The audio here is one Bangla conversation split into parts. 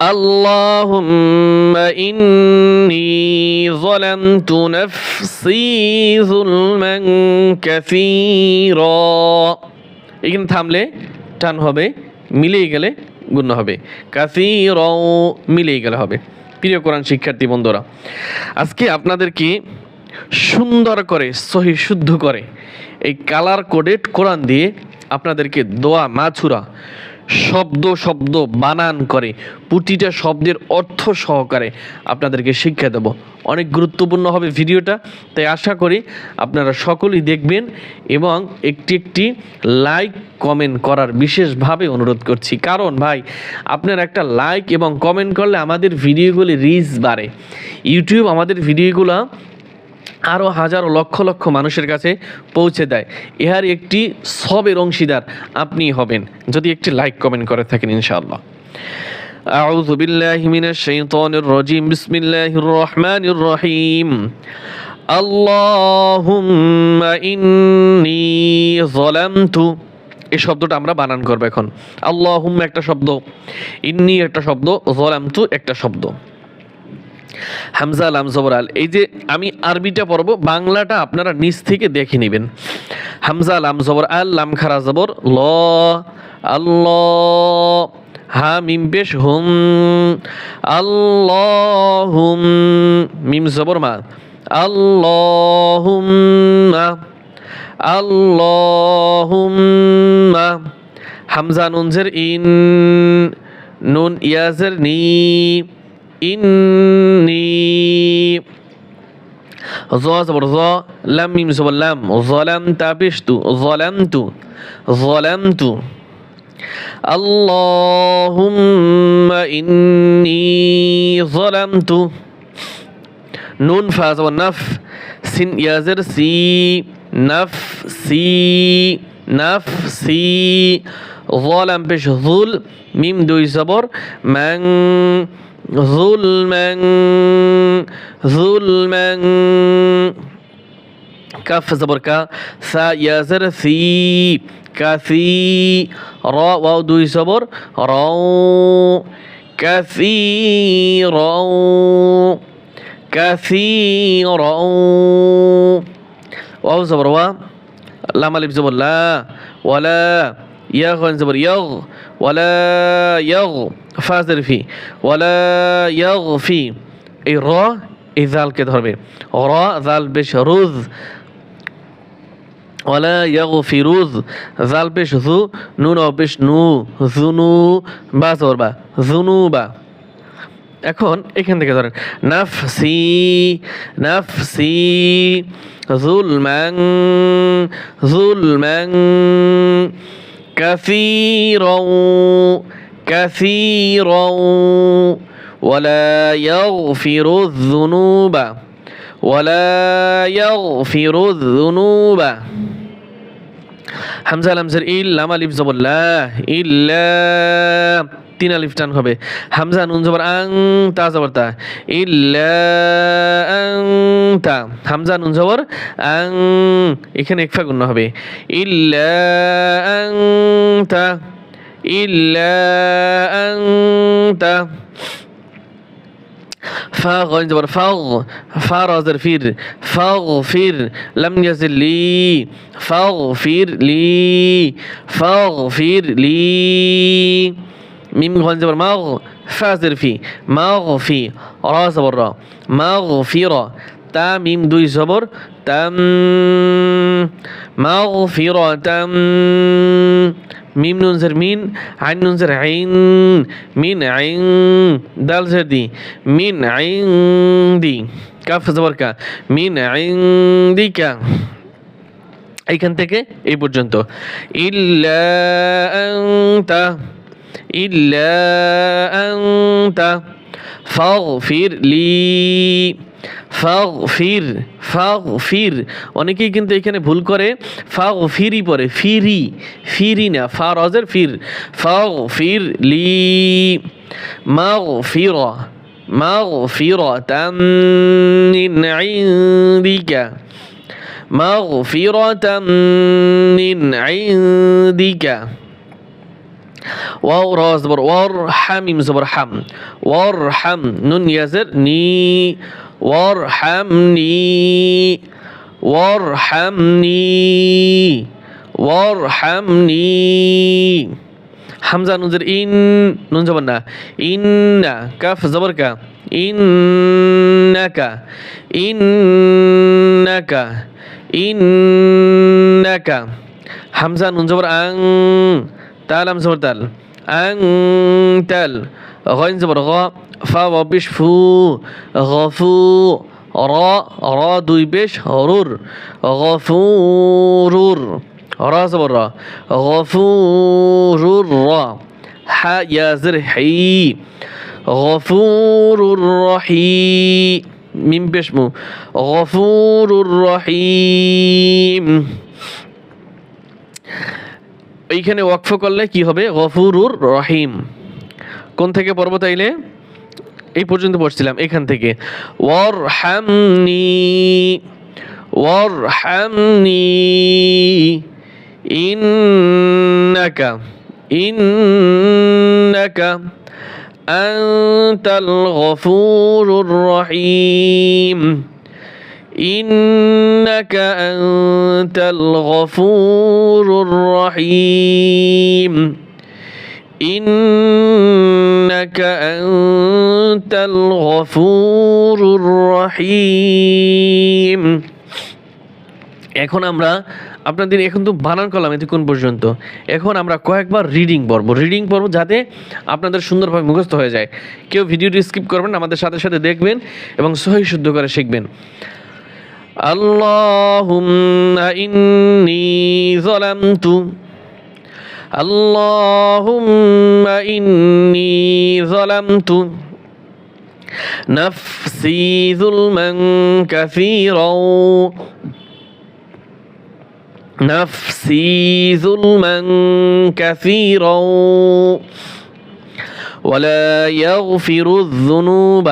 اللهم إني ظلمت نفسي ظلما كثيرا এখানে থামলে টান হবে মিলেই গেলে গুণ হবে কাসির মিলেই গেলে হবে প্রিয় কোরআন শিক্ষার্থী বন্ধুরা আজকে আপনাদেরকে সুন্দর করে সহি শুদ্ধ করে এই কালার কোডেড কোরআন দিয়ে আপনাদেরকে দোয়া মাছুরা শব্দ শব্দ বানান করে, প্রতিটা শব্দের অর্থ সহকারে আপনাদেরকে শিক্ষা দেব। অনেক গুরুত্বপূর্ণ হবে ভিডিওটা, তাই আশা করি আপনারা সকলেই দেখবেন এবং একটি একটি লাইক, কমেন্ট করার বিশেষভাবে অনুরোধ করছি। কারণ ভাই, আপনার একটা লাইক এবং কমেন্ট করলে আমাদের ভিডিওগুলি রিচ বাড়ে। ইউটিউব আমাদের ভিডিওগুলো আরও হাজারো লক্ষ লক্ষ মানুষের কাছে পৌঁছে দেয় ইহার একটি সবের অংশীদার আপনি হবেন যদি একটি লাইক কমেন্ট করে থাকেন ইনশাআল্লাহ أعوذ بالله من الشيطان الرجيم بسم الله الرحمن الرحيم اللهم إني ظلمت এই শব্দটা আমরা বানান করবো এখন আল্লাহুম একটা শব্দ ইন্নি একটা শব্দ জলামতু একটা শব্দ হামজা লাম জবর আল। এই যে আমি আরবিটা পড়ব, বাংলাটা আপনারা নিচ থেকে দেখে নেবেন। হামজা লাম জবর আল লাম জবর, ল, আল্লাহ হা মিম পেশ হুম, আল্লাহুম, মিম জবর মা, আল্লাহুম্মা আল্লাহুম্মা, হামজা নুনজের ইন, নুন ইয়াজের নি ইন্নি জ জবর জ লাম মিম জবর লাম জলাম তাপিস্তু জলামতু জলামতু اللهم إني ظلمت নুন ফা জবর Naf scene ইয়াজের C Naf C Naf C ظلم পেশ জুল মিম দুই জবর ম্যাং ظلما ظلما. كف زبر كا سا يزر سي كثي را واو دوي زبر را كثيرا كثيرا واو زبر وا. لا الف زبر لا. ولا. يغ زبر يغ. ولا. يغ. ফাজের ফি ওয়ালা ইয়াগফি, এই র, এই জালকে ধরবে। র, জাল বেশ রুজ, ওয়ালা ইয়াগফি রুজ, জাল বেশ জু, নুন বেশ নু, জুনু বা জোর বা জুনু বা। এখন এখান থেকে ধরেন, নাফসি নাফসি জুলমাং জুলমান, কাসিরও كثيرا ولا يغفر الذنوب ولا يغفر الذنوب হামজা লামজের ইল লাম আলিফ জবর লা ইল্লা তিন আলিফ টান হবে হামজা নুন জবর আং তা জবর তা ইল্লা আং তা হামজা নুন জবর আং এখানে একফা গুণ হবে ইল্লা আং তা إلا أنت. فاغ فاغ فغ فرزر فير فاغفر لم يزل لي. فاغفر لي فاغفر لي. ميم غن جبر مغ فازر في مغفي را زبر را مغفرة تا ميم دوي زبر تم مغفرة تم মিম নুন জের মিন, আইন নুন জের আইন, মিন আইন, দাল জের দি, মিন আইন দি, কাফ জবর কা, মিন আইন দি কা। এইখান থেকে এই পর্যন্ত। ইল্লা আনতা ইল্লা আনতা, ফাগফির লি। ফাগফির ফাগফির। অনেকেই কিন্তু এখানে ভুল করে। ফাগফিরি পরে ফিরি ফিরি না ফা রজের ফির। ফাগফির লি মাগফিরা মাগফিরাতাম মিন ইনদিকা মাগফিরাতাম মিন ইনদিকা। ওয়াও র জবর ওয়ার হামিম জবর হাম ওয়ার হাম নুন ইয়াজের নি ওয়ার হাম নি ওয়ার হাম নি ওয়ার হাম নি হামজা নুনজের ইন নুন জবর না ইন্না কাফ জবর কা ইন্নাকা তাল আম জবর তাল আং তাল غين زبر غا فا وبش فو غفو را را دوي بش رور غفورور را زبر را غفورور را حا يا زرحي غفور رحيم مين بشمو غفور رحيم এইখানে ওয়াকফ করলে কি হবে? গফুরুর রহিম। কোন থেকে পর্বত তাইলে? এই পর্যন্ত পড়ছিলাম, এখান থেকে। ওয়ার হ্যামনি ওয়ার হ্যামনি ইন্নাকা ইন্নাকা আন্তাল গফুরুর রহিম। إنك أنت الغفور الرحيم إنك أنت الغفور الرحيم এখন আমরা আপনাদের এখন তো বানান করলাম এতক্ষণ পর্যন্ত এখন আমরা কয়েকবার রিডিং পড়ব রিডিং পড়ব যাতে আপনাদের সুন্দরভাবে মুখস্থ হয়ে যায় কেউ ভিডিওটি স্কিপ করবেন না, আমাদের সাথে সাথে দেখবেন এবং সহি শুদ্ধ করে শিখবেন اللهم إني ظلمت. اللهم إني ظلمت. نفسي ظلما كثيرا. نفسي ظلما كثيرا. ولا يغفر الذنوب.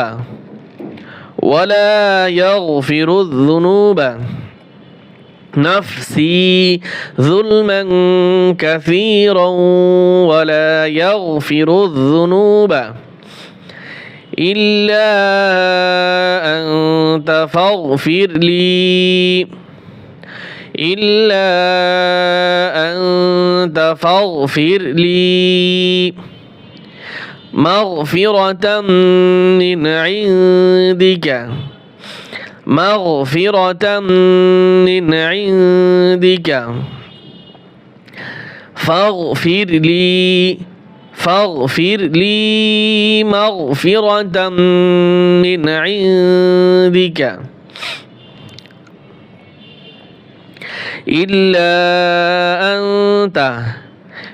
ولا يغفر الذنوب. نفسي ظلما كثيرا ولا يغفر الذنوب. إلا أنت فاغفر لي. إلا أنت فاغفر لي. مغفرة من عندك. مغفرة من عندك. فاغفر لي فاغفر لي مغفرة من عندك. إلا أنت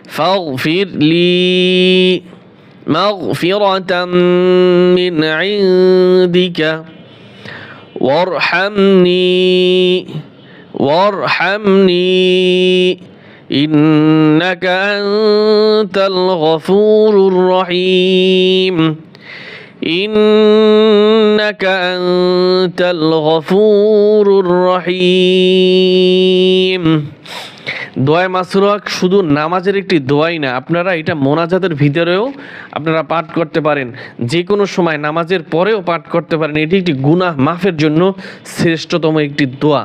فاغفر لي. مغفرة من عندك. وارحمني وارحمني إنك أنت الغفور الرحيم. إنك أنت الغفور الرحيم. দোয়ায় মাসরুয়াক শুধু নামাজের একটি দোয়াই না, আপনারা এটা মোনাজাতের ভিতরেও আপনারা পাঠ করতে পারেন। যে কোনো সময় নামাজের পরেও পাঠ করতে পারেন। এটি একটি গুনাহ মাফের জন্য শ্রেষ্ঠতম একটি দোয়া।